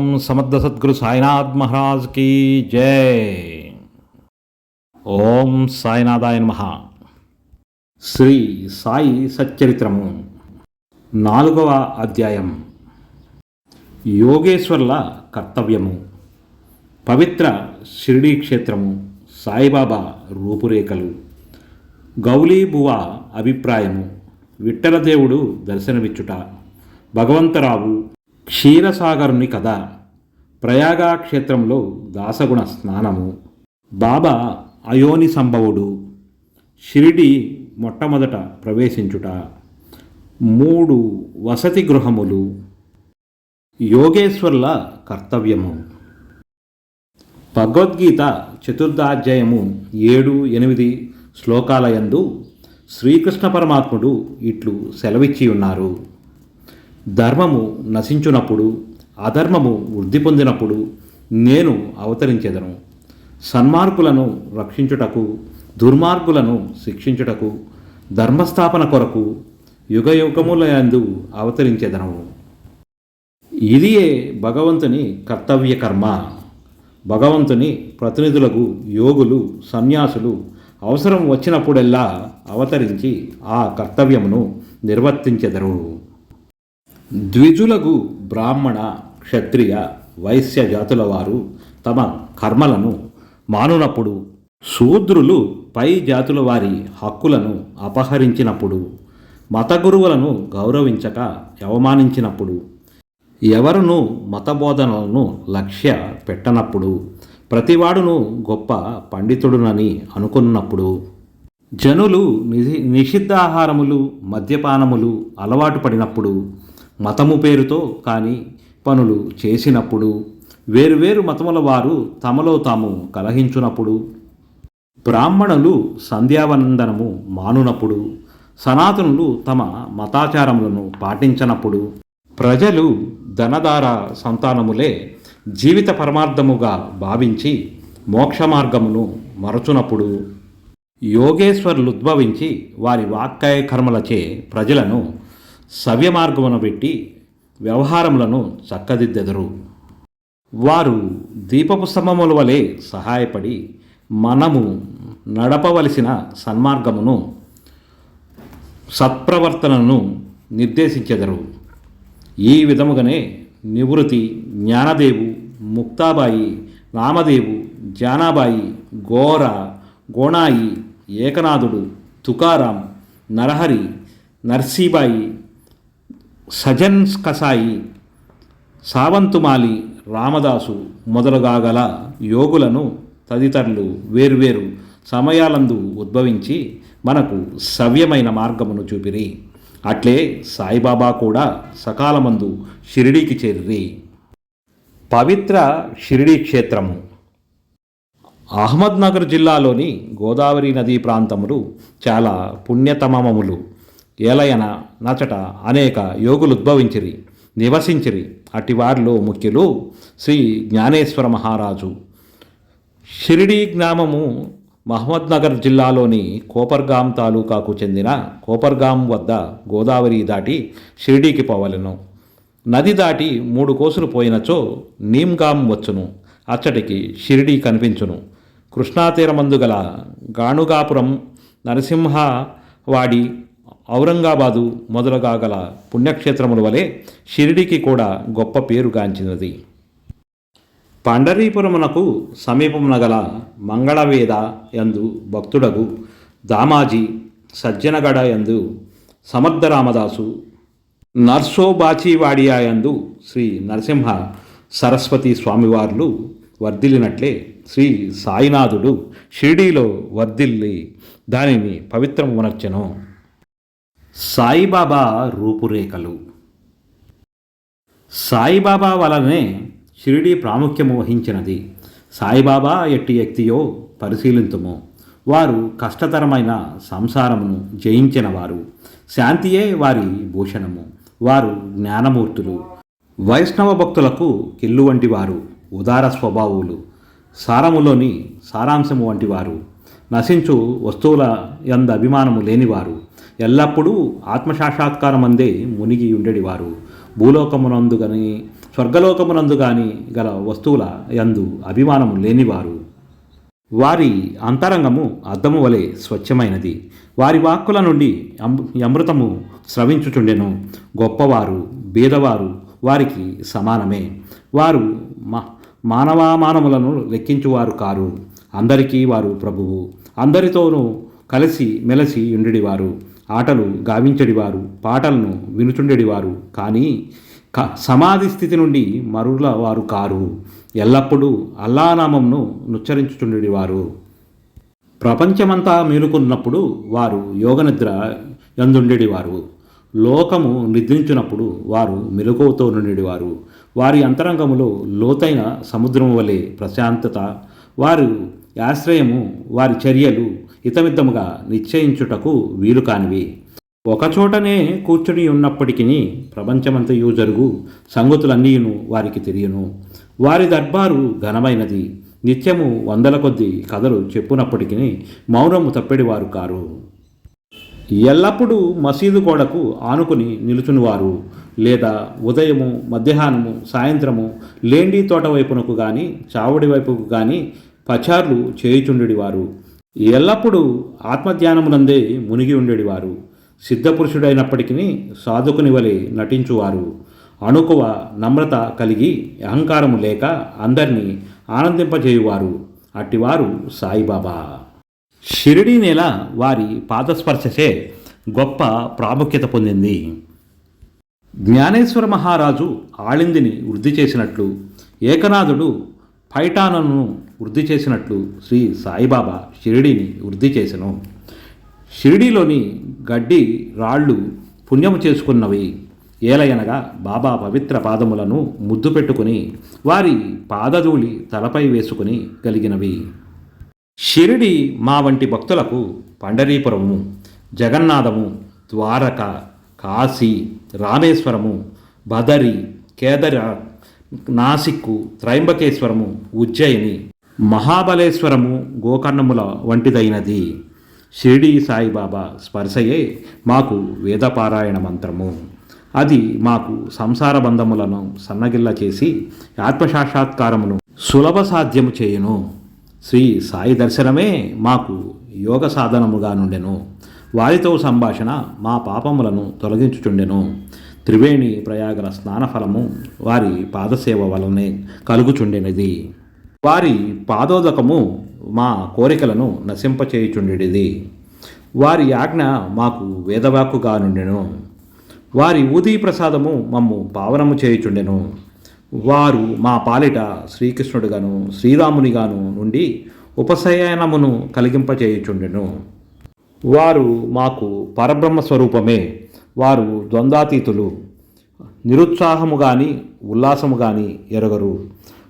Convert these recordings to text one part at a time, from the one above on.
ఓం సమర్థ సద్గురు సాయినాథ్ మహారాజ్ కీ జై. ఓం సాయినాథాయ నమః. శ్రీ సాయి సచ్చరిత్రము నాలుగవ అధ్యాయం. యోగేశ్వర్ల కర్తవ్యము. పవిత్ర షిరిడీ క్షేత్రము సాయిబాబా రూపురేఖలు. గౌలీబువ అభిప్రాయము. విఠలదేవుడు దర్శనమిచ్చుట. భగవంతరావు క్షీరసాగరుని కథ. ప్రయాగా క్షేత్రంలో దాసగుణ స్నానము. బాబా అయోని సంభవుడు షిరిడి మొట్టమొదట ప్రవేశించుట. మూడు వసతి గృహములు. యోగేశ్వర్ల కర్తవ్యము. భగవద్గీత చతుర్థాధ్యాయము ఏడు ఎనిమిది శ్లోకాలయందు శ్రీకృష్ణ పరమాత్ముడు ఇట్లు సెలవిచ్చి ఉన్నారు ధర్మము నశించునప్పుడు అధర్మము వృద్ధి పొందినప్పుడు నేను అవతరించెదను. సన్మార్గులను రక్షించుటకు దుర్మార్గులను శిక్షించుటకు ధర్మస్థాపన కొరకు యుగయుగములందు అవతరించెదను. ఇదియే భగవంతుని కర్తవ్య కర్మ. భగవంతుని ప్రతినిధులకు యోగులు సన్యాసులు అవసరం వచ్చినప్పుడెల్లా అవతరించి ఆ కర్తవ్యమును నిర్వర్తించెదరు. ద్విజులకు బ్రాహ్మణ క్షత్రియ వైశ్య జాతుల వారు తమ కర్మలను మానునప్పుడు శూద్రులు పై జాతుల వారి హక్కులను అపహరించినప్పుడు మత గురువులను గౌరవించక అవమానించినప్పుడు ఎవరును మతబోధనలను లక్ష్య పెట్టనప్పుడు ప్రతివాడును గొప్ప పండితుడునని అనుకున్నప్పుడు జనులు నిషి నిషిద్ధాహారములు మద్యపానములు అలవాటు పడినప్పుడు మతము పేరుతో కానీ పనులు చేసినప్పుడు వేరువేరు మతముల వారు తమలో తాము కలహించునప్పుడు బ్రాహ్మణులు సంధ్యావందనము మానునప్పుడు సనాతనులు తమ మతాచారములను పాటించనప్పుడు ప్రజలు ధనదార సంతానములే జీవిత పరమార్థముగా భావించి మోక్ష మార్గమును మరచునప్పుడు యోగేశ్వరులుద్భవించి వారి వాక్కాయ కర్మలచే ప్రజలను సవ్యమార్గమును పెట్టి వ్యవహారములను చక్కదిద్దెదరు. వారు దీపపు స్తంభముల వలె సహాయపడి మనము నడపవలసిన సన్మార్గమును సత్ప్రవర్తనను నిర్దేశించెదరు. ఈ విధముగానే నివృత్తి జ్ఞానదేవు ముక్తాబాయి రామదేవు జానాబాయి గోర గోణాయి ఏకనాథుడు తుకారాం నరహరి నర్సీబాయి సజన్ కసాయి సావంతుమాలి రామదాసు మొదలుగాగల యోగులను తదితరులు వేర్వేరు సమయాలందు ఉద్భవించి మనకు సవ్యమైన మార్గమును చూపిరి. అట్లే సాయిబాబా కూడా సకాలమందు షిరిడీకి చేరిరి. పవిత్ర షిరిడీ క్షేత్రము. అహ్మద్నగర్ జిల్లాలోని గోదావరి నదీ ప్రాంతములు చాలా పుణ్యతమములు. ఏలయన నచట అనేక యోగులు ఉద్భవించిరి నివసించిరి. అటివారిలో ముఖ్యులు శ్రీ జ్ఞానేశ్వర మహారాజు. షిరిడీ గ్రామము మహమ్మద్నగర్ జిల్లాలోని కోపర్గాం తాలూకాకు చెందిన కోపర్గాం వద్ద గోదావరి దాటి షిరిడీకి పోవలను. నది దాటి మూడు కోసులు పోయినచో నీమ్గాం వచ్చును. అచ్చటికి షిరిడీ కనిపించును. కృష్ణాతీరమందు గల గాణుగాపురం నరసింహవాడి ఔరంగాబాదు మొదలుగా గల పుణ్యక్షేత్రముల వలె షిరిడికి కూడా గొప్ప పేరుగాంచినది పండరీపురమునకు సమీపమున గల మంగళవేద యందు భక్తుడగు దామాజీ సజ్జనగడ యందు సమర్థరామదాసు నర్సోబాచీవాడియా ఎందు శ్రీ నరసింహ సరస్వతి స్వామివార్లు వర్ధిల్లినట్లే శ్రీ సాయినాథుడు షిరిడీలో వర్ధిల్లి దానిని పవిత్రమునర్చను. సాయిబాబా రూపురేఖలు. సాయిబాబా వలనే షిరిడి ప్రాముఖ్యము వహించినది. సాయిబాబా ఎట్టి వ్యక్తియో పరిశీలింతుము. వారు కష్టతరమైన సంసారమును జయించిన వారు శాంతియే వారి భూషణము. వారు జ్ఞానమూర్తులు. వైష్ణవ భక్తులకు కిల్లు వంటి వారు ఉదార స్వభావులు. సారములోని సారాంశము వంటి వారు నశించు వస్తువుల యంద అభిమానము లేనివారు. ఎల్లప్పుడూ ఆత్మసాక్షాత్కారమందే మునిగి ఉండేటివారు భూలోకమునందు కానీ స్వర్గలోకమునందు కానీ గల వస్తువుల యందు అభిమానము లేనివారు. వారి అంతరంగము అద్దము వలె స్వచ్ఛమైనది. వారి వాక్కుల నుండి అమృతము స్రవించుచుండెను. గొప్పవారు బీదవారు వారికి సమానమే. వారు మా మానవామానములను లెక్కించువారు కారు. అందరికీ వారు ప్రభువు. అందరితోనూ కలిసి మెలసి ఉండిడివారు. ఆటలు గావించడివారు పాటలను వినుచుండెడివారు కానీ క సమాధి స్థితి నుండి మరుల వారు కారు. ఎల్లప్పుడూ అల్లానామంను నుచ్చరించుచుండెడివారు ప్రపంచమంతా మేలుకున్నప్పుడు వారు యోగనిద్ర యందుండెడివారు లోకము నిద్రించినప్పుడు వారు మెలకువతో నుండివారు వారి అంతరంగములో లోతైన సముద్రము వలె ప్రశాంతత వారు ఆశ్రయము వారి చర్యలు ఇతమిద్దముగా నిశ్చయించుటకు వీలు కానివి. ఒకచోటనే కూర్చుని ఉన్నప్పటికీ ప్రపంచమంతయు జరుగు సంగతులన్నీయును వారికి తెలియను. వారి దర్బారు ఘనమైనది. నిత్యము వందల కొద్ది కథలు చెప్పునప్పటికీ మౌనము తప్పెడివారు కారు. ఎల్లప్పుడూ మసీదు గోడకు ఆనుకుని నిలుచునివారు. లేదా ఉదయము మధ్యాహ్నము సాయంత్రము లేండి తోట వైపునకు కానీ చావడి వైపుకు కానీ పచార్లు చేయుచుండెడివారు. ఎల్లప్పుడూ ఆత్మధ్యానమునందే మునిగి ఉండేడివారు సిద్ధపురుషుడైనప్పటికీ సాధుకుని వలె నటించువారు. అణుకువ నమ్రత కలిగి అహంకారము లేక అందరినీ ఆనందింపజేయువారు. అట్టివారు సాయిబాబా. షిరిడీ నేల వారి పాదస్పర్శచే గొప్ప ప్రాముఖ్యత పొందింది. జ్ఞానేశ్వర మహారాజు ఆళిందిని వృద్ధి చేసినట్లు ఏకనాథుడు పైఠానను వృద్ధి చేసినట్లు శ్రీ సాయిబాబా షిరిడిని వృద్ధి చేసెను. షిరిడీలోని గడ్డి రాళ్ళు పుణ్యము చేసుకున్నవి. ఏలయనగా బాబా పవిత్ర పాదములను ముద్దు పెట్టుకుని వారి పాదధూళి తలపై వేసుకుని కలిగినవి షిరిడి మా వంటి భక్తులకు పండరీపురము జగన్నాథము ద్వారక కాశీ రామేశ్వరము బదరి కేదర నాసిక్కు త్రయంబకేశ్వరము ఉజ్జయిని మహాబలేశ్వరము గోకర్ణముల వంటిదైనది. షిరిడి సాయిబాబా స్పర్శయే మాకు వేదపారాయణ మంత్రము. అది మాకు సంసార బంధములను సన్నగిల్ల చేసి ఆత్మసాక్షాత్కారమును సులభ సాధ్యము చేయును. శ్రీ సాయి దర్శనమే మాకు యోగ సాధనముగా నుండెను. వారితో సంభాషణ మా పాపములను తొలగించుచుండెను. త్రివేణి ప్రయాగల స్నానఫలము వారి పాదసేవ వలనే కలుగుచుండినది. వారి పాదోదకము మా కోరికలను నశింపచేయుచుండెడిది వారి ఆజ్ఞ మాకు వేదవాక్కుగా నుండెను. వారి ఊదీ ప్రసాదము మమ్ము పావనము చేయుచుండెను. వారు మా పాలిట శ్రీకృష్ణుడిగాను శ్రీరామునిగాను నుండి ఉపశయనమును కలిగింపచేయుచుండెను. వారు మాకు పరబ్రహ్మ స్వరూపమే వారు ద్వంద్వాతీతులు నిరుత్సాహము కానీ ఉల్లాసము కానీ ఎరగరు.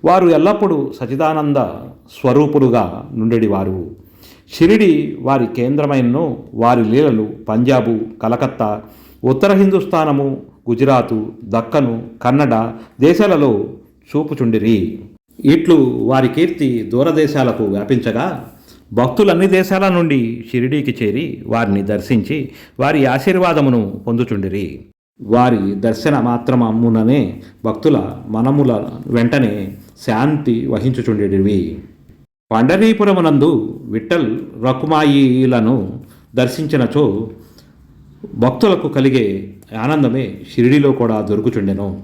వారు ఎల్లప్పుడూ సచిదానంద స్వరూపులుగా నుండెడివారు. షిరిడి వారి కేంద్రమైనను వారి లీలలు పంజాబు కలకత్తా ఉత్తర హిందుస్థానము గుజరాతు దక్కను కన్నడ దేశాలలో చూపుచుండిరి. ఇట్లు వారి కీర్తి దూరదేశాలకు వ్యాపించగా భక్తులు అన్ని దేశాల నుండి షిరిడీకి చేరి వారిని దర్శించి వారి ఆశీర్వాదమును పొందుచుండిరి. వారి దర్శన మాత్రమమ్ముననే భక్తుల మనముల వెంటనే శాంతి వహించుచుండేటివి పండరీపురమునందు విఠల్ రకుమాయిలను దర్శించినచో భక్తులకు కలిగే ఆనందమే షిరిడిలో కూడా దొరుకుచుండెను.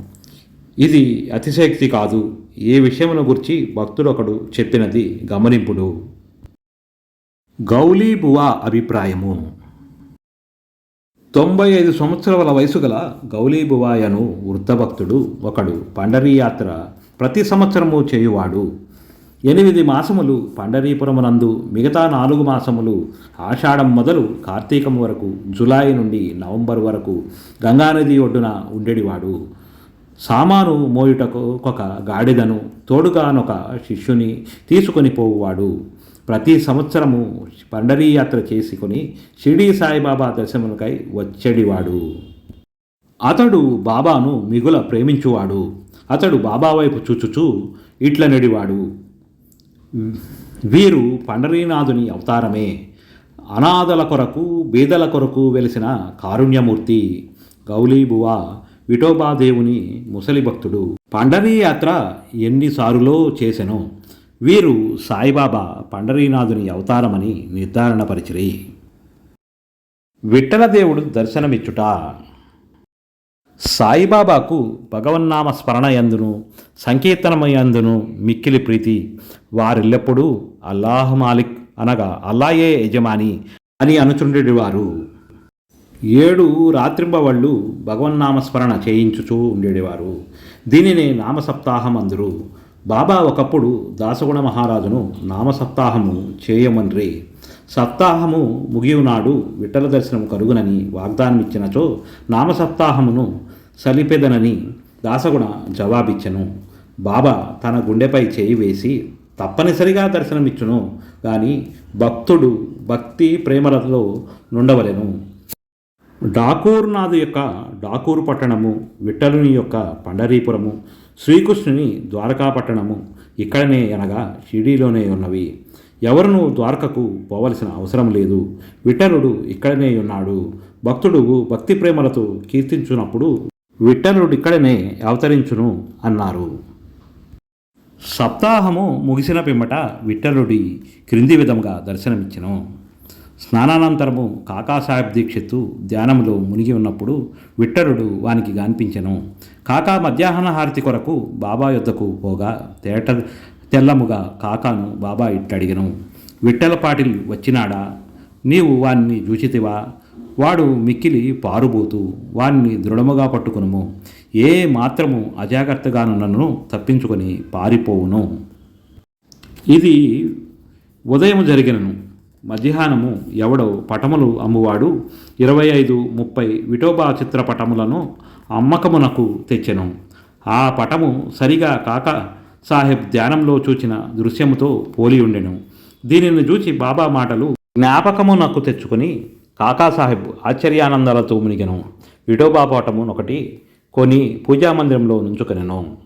ఇది అతిశయక్తి కాదు. ఏ విషయమును గురించి భక్తుడొకడు చెప్పినది గమనింపుడు. గౌలీబువా అభిప్రాయము. తొంభై ఐదు సంవత్సరాల వయసు గల గౌలీబువాయను వృద్ధభక్తుడు ఒకడు. పండరీయాత్ర ప్రతి సంవత్సరము చేయువాడు. ఎనిమిది మాసములు పండరీపురమునందు మిగతా నాలుగు మాసములు ఆషాఢం మొదలు కార్తీకం వరకు జులై నుండి నవంబర్ వరకు గంగానది ఒడ్డున ఉండేడివాడు. సామాను మోయుటకు ఒక గాడిదను తోడుగానొక శిష్యుని తీసుకొని పోవువాడు. ప్రతి సంవత్సరము పండరీ యాత్ర చేసుకుని షిరిడీ సాయిబాబా దర్శనములకై వచ్చేడివాడు. అతడు బాబాను మిగుల ప్రేమించువాడు. అతడు బాబా వైపు చూచుచూ ఇట్ల నెడివాడు వీరు పండరీనాథుని అవతారమే. అనాథల కొరకు బీదల కొరకు వెలిసిన కారుణ్యమూర్తి గౌలీబువ విఠోబాదేవుని ముసలి భక్తుడు. పండరీ యాత్ర ఎన్నిసార్లో చేసెనో. వీరు సాయిబాబా పండరీనాథుని అవతారమని నిర్ధారణపరిచిరి విఠలదేవుడు దర్శనమిచ్చుట. సాయిబాబాకు భగవన్నామ స్మరణ యందును సంకీర్తనమయందును మిక్కిలి ప్రీతి. వారిల్లప్పుడూ అల్లాహ్ మాలిక్ అనగా అల్లాయే యజమాని అని అనుచుండేవారు ఏడు రాత్రింబవళ్ళు భగవన్నామస్మరణ చేయించుచూ ఉండేవారు దీనినే నామసప్తాహం అందురు బాబా ఒకప్పుడు దాసగుణ మహారాజును నామసప్తాహము చేయమన్రే. సప్తాహము ముగియునాడు విఠల దర్శనం కలుగునని వాగ్దానం ఇచ్చినచో నామసప్తాహమును సలిపెదనని దాసగుణ జవాబిచ్చెను. బాబా తన గుండెపై చేయి వేసి తప్పనిసరిగా దర్శనమిచ్చును కానీ భక్తుడు భక్తి ప్రేమలతో నుండవలెను. డాకూర్నాథు యొక్క డాకూరు పట్టణము విఠలుని యొక్క పండరీపురము శ్రీకృష్ణుని ద్వారకాపట్టణము ఇక్కడనే అనగా షిరిడీలోనే ఉన్నవి. ఎవరును ద్వారకకు పోవలసిన అవసరం లేదు. విఠలుడు ఇక్కడనే ఉన్నాడు. భక్తుడు భక్తి ప్రేమలతో కీర్తించున్నప్పుడు విఠలుడు ఇక్కడనే అవతరించును అన్నారు. సప్తాహము ముగిసిన పిమ్మట విఠలుడి క్రింది విధంగా దర్శనమిచ్చెను. స్నానానంతరము కాకాసాహెబ్ దీక్షిత్తు ధ్యానంలో మునిగి ఉన్నప్పుడు విట్టరుడు వానికి గాన్పించెను. కాకా మధ్యాహ్న హారతి కొరకు బాబా యొద్దకు పోగా తేట తెల్లముగా కాకాను బాబా ఇట్టడిగను. విట్టలపాటిల్ పాటిల్ వచ్చినాడా? నీవు వాణ్ణి చూచితివా? వాడు మిక్కిలి పారుబోతూ వాణ్ణి దృఢముగా పట్టుకునుము. ఏ మాత్రము అజాగ్రత్తగాను నన్ను తప్పించుకొని పారిపోవును. ఇది ఉదయం జరిగినను. మధ్యాహ్నము ఎవడో పటములు అమ్మువాడు. ఇరవై ఐదు ముప్పై విఠోబా చిత్రపటములను అమ్మకమునకు తెచ్చెను. ఆ పటము సరిగా కాక సాహెబ్ ధ్యానంలో చూచిన దృశ్యముతో పోలి ఉండెను. దీనిని చూచి బాబా మాటలు జ్ఞాపకమునకు తెచ్చుకొని కాకాసాహెబ్ ఆశ్చర్యానందాలతో మునిగెను. విఠోబా పటము ఒకటి కొని పూజామందిరంలో నుంచుకొనెను.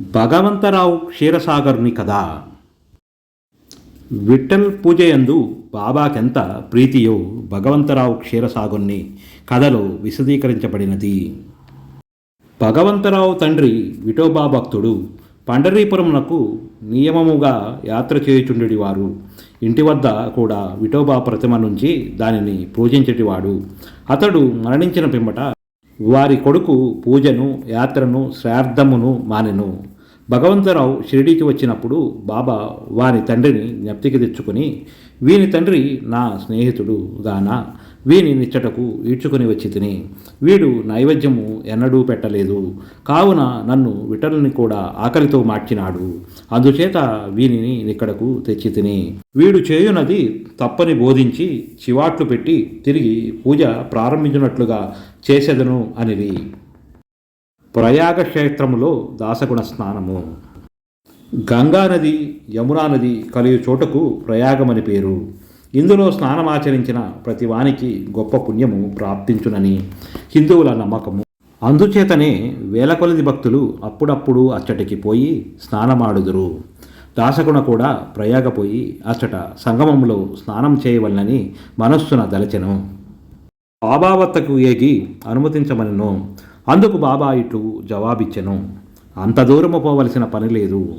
భగవంతరావు క్షీరసాగర్ని కదా? విఠల్ పూజయందు బాబాకెంత ప్రీతియో భగవంతరావు క్షీరసాగుని కథలో విశదీకరించబడినది. భగవంతరావు తండ్రి విఠోబా భక్తుడు పండరీపురమునకు నియమముగా యాత్ర చేయుచుండెడివారు. ఇంటి వద్ద కూడా విఠోబా ప్రతిమ నుంచి దానిని పూజించేటివాడు. అతడు మరణించిన పిమ్మట వారి కొడుకు పూజను యాత్రను శ్రార్థమును మానెను. భగవంతరావు షిరిడీకి వచ్చినప్పుడు బాబా వారి తండ్రిని జ్ఞప్తికి తెచ్చుకొని వీని తండ్రి నా స్నేహితుడు గానా వీని నిచ్చటకు ఈడ్చుకొని వచ్చి తిని వీడు నైవేద్యము ఎన్నడూ పెట్టలేదు కావున నన్ను విటలని కూడా ఆకలితో మార్చినాడు. అందుచేత వీనిని ఇక్కడకు తెచ్చి తిని వీడు చేయునది తప్పని బోధించి చివాట్లు పెట్టి తిరిగి పూజ ప్రారంభించినట్లుగా చేసేదను అనిది ప్రయాగ క్షేత్రములో దాసగుణ స్నానము. గంగా నది యమునా నది కలియు చోటకు ప్రయాగమని పేరు. ఇందులో స్నానమాచరించిన ప్రతివానికి గొప్ప పుణ్యము ప్రాప్తించునని హిందువుల నమ్మకము. అందుచేతనే వేల కొలది భక్తులు అప్పుడప్పుడు అచ్చటికి పోయి స్నానమాడుదురు. దాసగుణ కూడా ప్రయాగపోయి అచ్చట సంగమంలో స్నానం చేయవలనని మనస్సున దలచెను. బాబా ఏగి అనుమతించమనను. అందుకు బాబా ఇట్లు జవాబిచ్చెను. అంత దూరము పోవలసిన పని లేదు.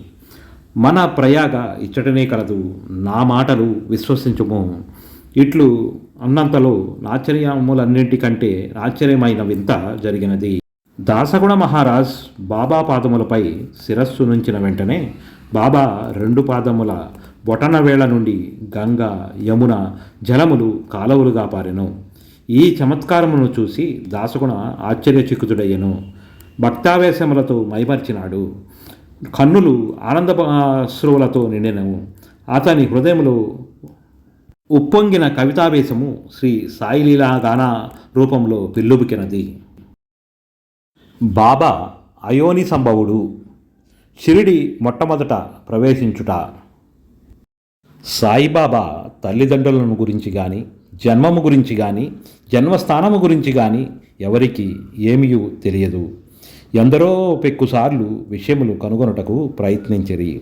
మన ప్రయాగ ఇచ్చటనే కలదు. నా మాటలు విశ్వసించుము. ఇట్లు అన్నంతలో నాచర్యములన్నింటికంటే ఆశ్చర్యమైన వింత జరిగినది. దాసగుణ మహారాజ్ బాబా పాదములపై శిరస్సు నుంచిన వెంటనే బాబా రెండు పాదముల బొటన వేళ నుండి గంగ యమున జలములు కాలవులుగా పారెను. ఈ చమత్కారమును చూసి దాసగుణ ఆశ్చర్యచిక్కుతుడయ్యను భక్తావేశములతో మైమర్చినాడు. కన్నులు ఆనందశ్రువులతో నిండినవు. అతని హృదయంలో ఉప్పొంగిన కవితావేశము శ్రీ సాయిలీలా గాన రూపంలో పిల్లుబుకినది బాబా అయోని సంభవుడు షిరిడి మొట్టమొదట ప్రవేశించుట. సాయిబాబా తల్లిదండ్రులను గురించి కానీ జన్మము గురించి కానీ జన్మస్థానము గురించి కానీ ఎవరికి ఏమీయూ తెలియదు. ఎందరో పెక్కుసార్లు విషయములు కనుగొనుటకు ప్రయత్నించిరి.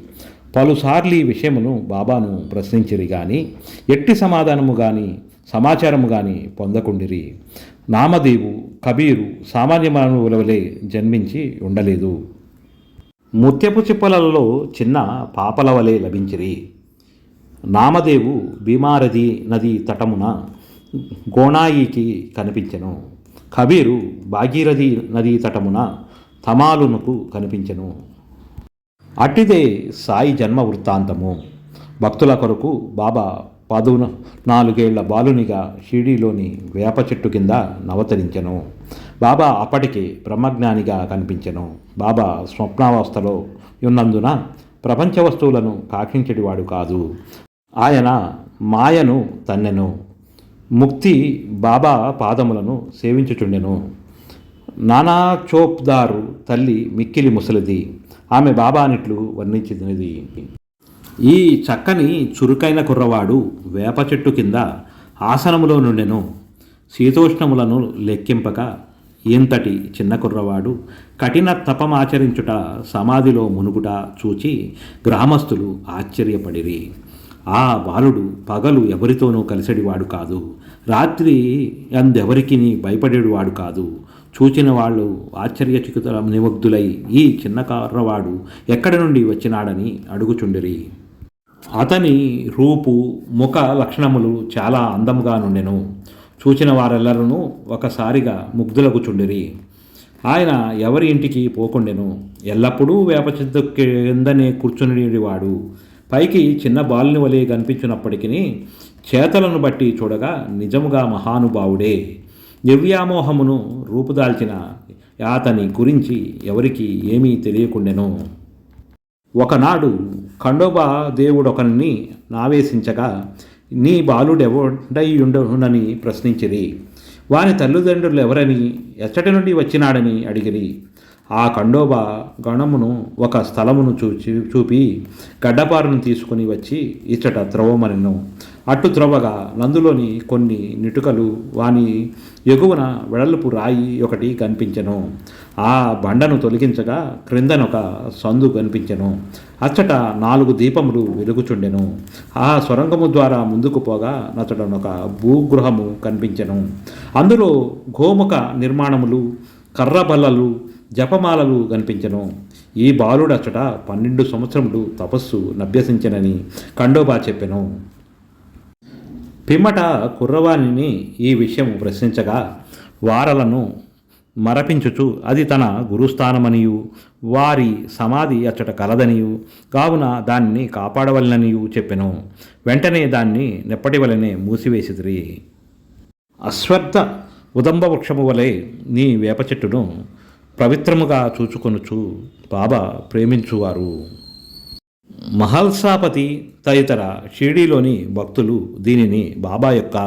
పలుసార్లు ఈ విషయమును బాబాను ప్రశ్నించిరి కానీ ఎట్టి సమాధానము కానీ సమాచారము కానీ పొందకుండిరి. నామదేవు కబీరు సామాన్య మానవుల వలె జన్మించి ఉండలేదు. ముత్యపు చిప్పలలో చిన్న పాపల వలె లభించిరి. నామదేవు భీమారథి నది తటమున గోణాయికి కనిపించెను. కబీరు భాగీరథి నదీ తటమున తమాలునకు కనిపించెను. అట్టిదే సాయి జన్మ వృత్తాంతము. భక్తుల కొరకు బాబా పదు నాలుగేళ్ళ బాలునిగా షిరిడీలోని వేప చెట్టు కింద నవతరించెను. బాబా అప్పటికే బ్రహ్మజ్ఞానిగా కనిపించెను. బాబా స్వప్నావస్థలో ఉన్నందున ప్రపంచ వస్తువులను కాకించడివాడు కాదు. ఆయన మాయను తన్నెను. ముక్తి బాబా పాదములను సేవించుచుండెను. నానాచోప్దారు తల్లి మిక్కిలి ముసలిది. ఆమె బాబానిట్లు వర్ణించినది. ఈ చక్కని చురుకైన కుర్రవాడు వేప చెట్టు కింద ఆసనములో నుండెను. శీతోష్ణములను లెక్కింపక ఇంతటి చిన్న కుర్రవాడు కఠిన తపమాచరించుట సమాధిలో మునుగుట చూచి గ్రామస్తులు ఆశ్చర్యపడిరి. ఆ బాలుడు పగలు ఎవరితోనూ కలిసడివాడు కాదు. రాత్రి అందెవరికి భయపడేవాడు కాదు. చూచిన వాళ్ళు ఆశ్చర్యచకితుల నిమగ్ధులై ఈ చిన్న కర్రవాడు ఎక్కడి నుండి వచ్చినాడని అడుగుచుండిరి. అతని రూపు ముఖ లక్షణములు చాలా అందముగా నుండెను. చూచిన వారెల్లరూ ఒకసారిగా ముగ్ధులగుచుండిరి. ఆయన ఎవరి ఇంటికి పోకుండెను? ఎల్లప్పుడూ వేప చెట్టు కిందనే కూర్చునేవాడు పైకి చిన్న బాలుని వలె కనిపించినప్పటికీ చేతలను బట్టి చూడగా నిజముగా మహానుభావుడే. దివ్యామోహమును రూపుదాల్చిన అతని గురించి ఎవరికి ఏమీ తెలియకుండెను. ఒకనాడు ఖండోబా దేవుడొకరిని నావేశించగా నీ బాలుడెవడయ్యుండునని ప్రశ్నించిరి. వాని తల్లిదండ్రులు ఎవరని ఎచ్చటి నుండి వచ్చినాడని అడిగిరి. ఆ ఖండోబ గణమును ఒక స్థలమును చూచి చూపి గడ్డపారును తీసుకుని వచ్చి ఇచ్చట త్రవమనెను. అట్టు త్రవ్వగా నందులోని కొన్ని నిటుకలు వాని ఎగువన వెడల్పు రాయి ఒకటి కనిపించెను. ఆ బండను తొలగించగా క్రిందనొక సందు కనిపించెను. అచ్చట నాలుగు దీపములు వెలుగుచుండెను. ఆ సొరంగము ద్వారా ముందుకు పోగా నచ్చడనొక భూగృహము కనిపించెను. అందులో గోముఖ నిర్మాణములు కర్రబల్లలు జపమాలలు కనిపించెను. ఈ బాలుడచ్చట పన్నెండు సంవత్సరములు తపస్సు నభ్యసించనని ఖండోబా చెప్పెను. పిమ్మట కుర్రవాణిని ఈ విషయం ప్రశ్నించగా వారలను మరపించుచు అది తన గురుస్థానమనియు. వారి సమాధి అచ్చట కలదనియు. కావున దానిని కాపాడవలననియు చెప్పెను. వెంటనే దాన్ని నెప్పటి వలనే మూసివేసిదిరి అశ్వత్థ ఉదంబ వృక్షము వలె నీ వేప చెట్టును పవిత్రముగా చూచుకొనుచు బాబా ప్రేమించువారు. మహల్సాపతి తదితర షిరిడీలోని భక్తులు దీనిని బాబా యొక్క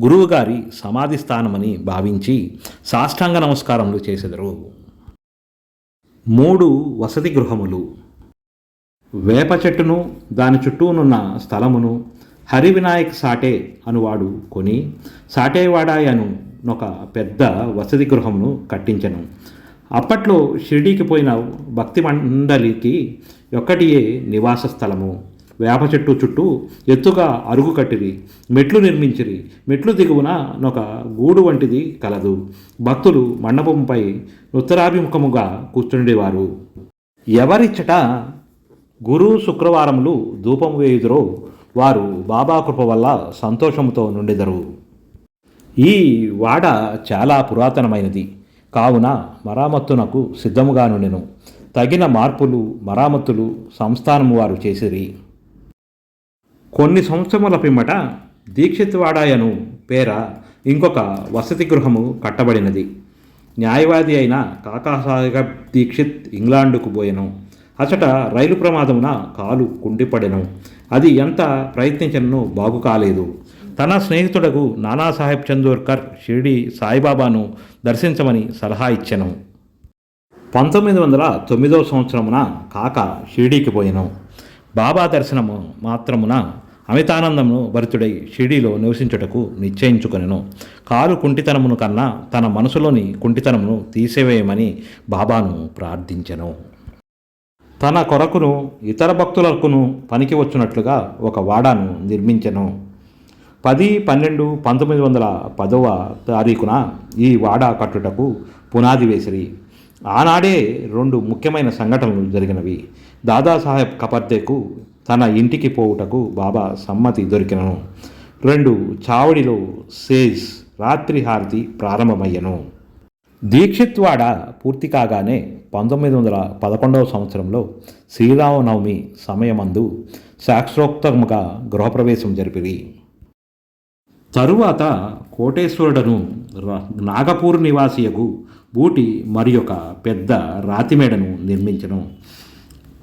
గురువుగారి సమాధి స్థానమని భావించి సాష్టాంగ నమస్కారములు చేసెదరు. మూడు వసతి గృహములు. వేప చెట్టును దాని చుట్టూనున్న స్థలమును హరివినాయక్ సాటే అనువాడు కొని సాటేవాడాయను ఒక పెద్ద వసతి గృహమును కట్టించెను. అప్పట్లో షిరిడీకి పోయిన భక్తి మండలికి ఒక్కటియే నివాస స్థలము. వేప చెట్టు చుట్టూ ఎత్తుగా అరుగు కట్టిరి మెట్లు నిర్మించిరి మెట్లు దిగువన ఒక గూడు వంటిది కలదు. భక్తులు మండపంపై ఉత్తరాభిముఖముగా కూర్చుండేవారు. ఎవరిచ్చట గురు శుక్రవారములు ధూపం వేయుదురో వారు బాబా కృప వల్ల సంతోషముతో నుండెదరు. ఈ వాడ చాలా పురాతనమైనది. కావున మరామత్తునకు సిద్ధముగా నుండెను. తగిన మార్పులు మరామత్తులు సంస్థానము వారు చేసిరి. కొన్ని సంవత్సరముల పిమ్మట దీక్షిత్వాడాయను పేర ఇంకొక వసతి గృహము కట్టబడినది. న్యాయవాది అయిన కాకాసాహెబ్ దీక్షిత్ ఇంగ్లాండుకు పోయెను. అచట రైలు ప్రమాదమున కాలు కుండిపడెను. అది ఎంత ప్రయత్నించను బాగు కాలేదు. తన స్నేహితుడకు నానాసాహెబ్ చందోర్కర్ షిరిడి సాయిబాబాను దర్శించమని సలహా ఇచ్చెను. పంతొమ్మిది వందల తొమ్మిదవ సంవత్సరమున కాక షిరిడీకి పోయాను. బాబా దర్శనము మాత్రమున అమితానందమును భరితుడై షిరిడీలో నివసించుటకు నిశ్చయించుకొనెను. కాలు కుంటితనమును కన్నా తన మనసులోని కుంటితనమును తీసివేయమని బాబాను ప్రార్థించెను. తన కొరకును ఇతర భక్తులకును పనికి వచ్చినట్లుగా ఒక వాడాను నిర్మించెను. పది పన్నెండు పంతొమ్మిది వందల పదవ తారీఖున ఈ వాడా కట్టుటకు పునాది వేసిరి. ఆనాడే రెండు ముఖ్యమైన సంఘటనలు జరిగినవి. దాదాసాహెబ్ కపర్దేకు తన ఇంటికి పోవుటకు బాబా సమ్మతి దొరికినను రెండు చావడిలో సేజ్ రాత్రి హారతి ప్రారంభమయ్యను. దీక్షిత్వాడ పూర్తి కాగానే పంతొమ్మిది వందల పదకొండవ సంవత్సరంలో శ్రీరామనవమి సమయమందు శాస్త్రోక్తముగా గృహప్రవేశం జరిపిరి. తరువాత కోటేశ్వరుడను ర- నాగపూర్ నివాసియకు బూటి మరి ఒక పెద్ద రాతిమేడను నిర్మించను.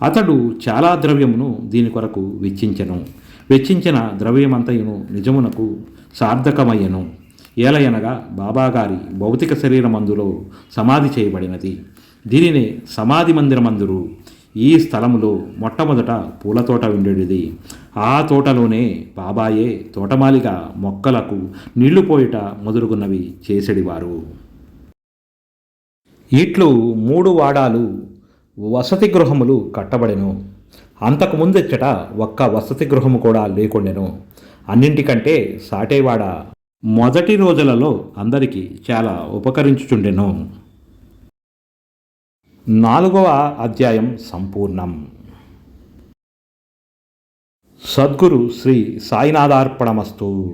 అతడు చాలా ద్రవ్యమును దీని కొరకు వెచ్చించెను. వెచ్చించిన ద్రవ్యమంతయును నిజమునకు సార్థకమయ్యను. ఏలయనగా బాబాగారి భౌతిక శరీరమందులో సమాధి చేయబడినది. దీనినే సమాధి మందిరమందురు. ఈ స్థలములో మొట్టమొదట పూల తోట ఉండేది ఆ తోటలోనే బాబాయే తోటమాలిగా మొక్కలకు నీళ్ళు పోయుట మొదలుగున్నవి చేసేడివారు. ఇట్లు మూడు వాడాలు వసతి గృహములు కట్టబడెను. అంతకుముందెచ్చట ఒక్క వసతి గృహము కూడా లేకుండెను. అన్నింటికంటే సాటేవాడ మొదటి రోజులలో అందరికీ చాలా ఉపకరించుచుండెను. నాలుగవ అధ్యాయం సంపూర్ణం. సద్గురు శ్రీ సాయినాథార్పణమస్తు.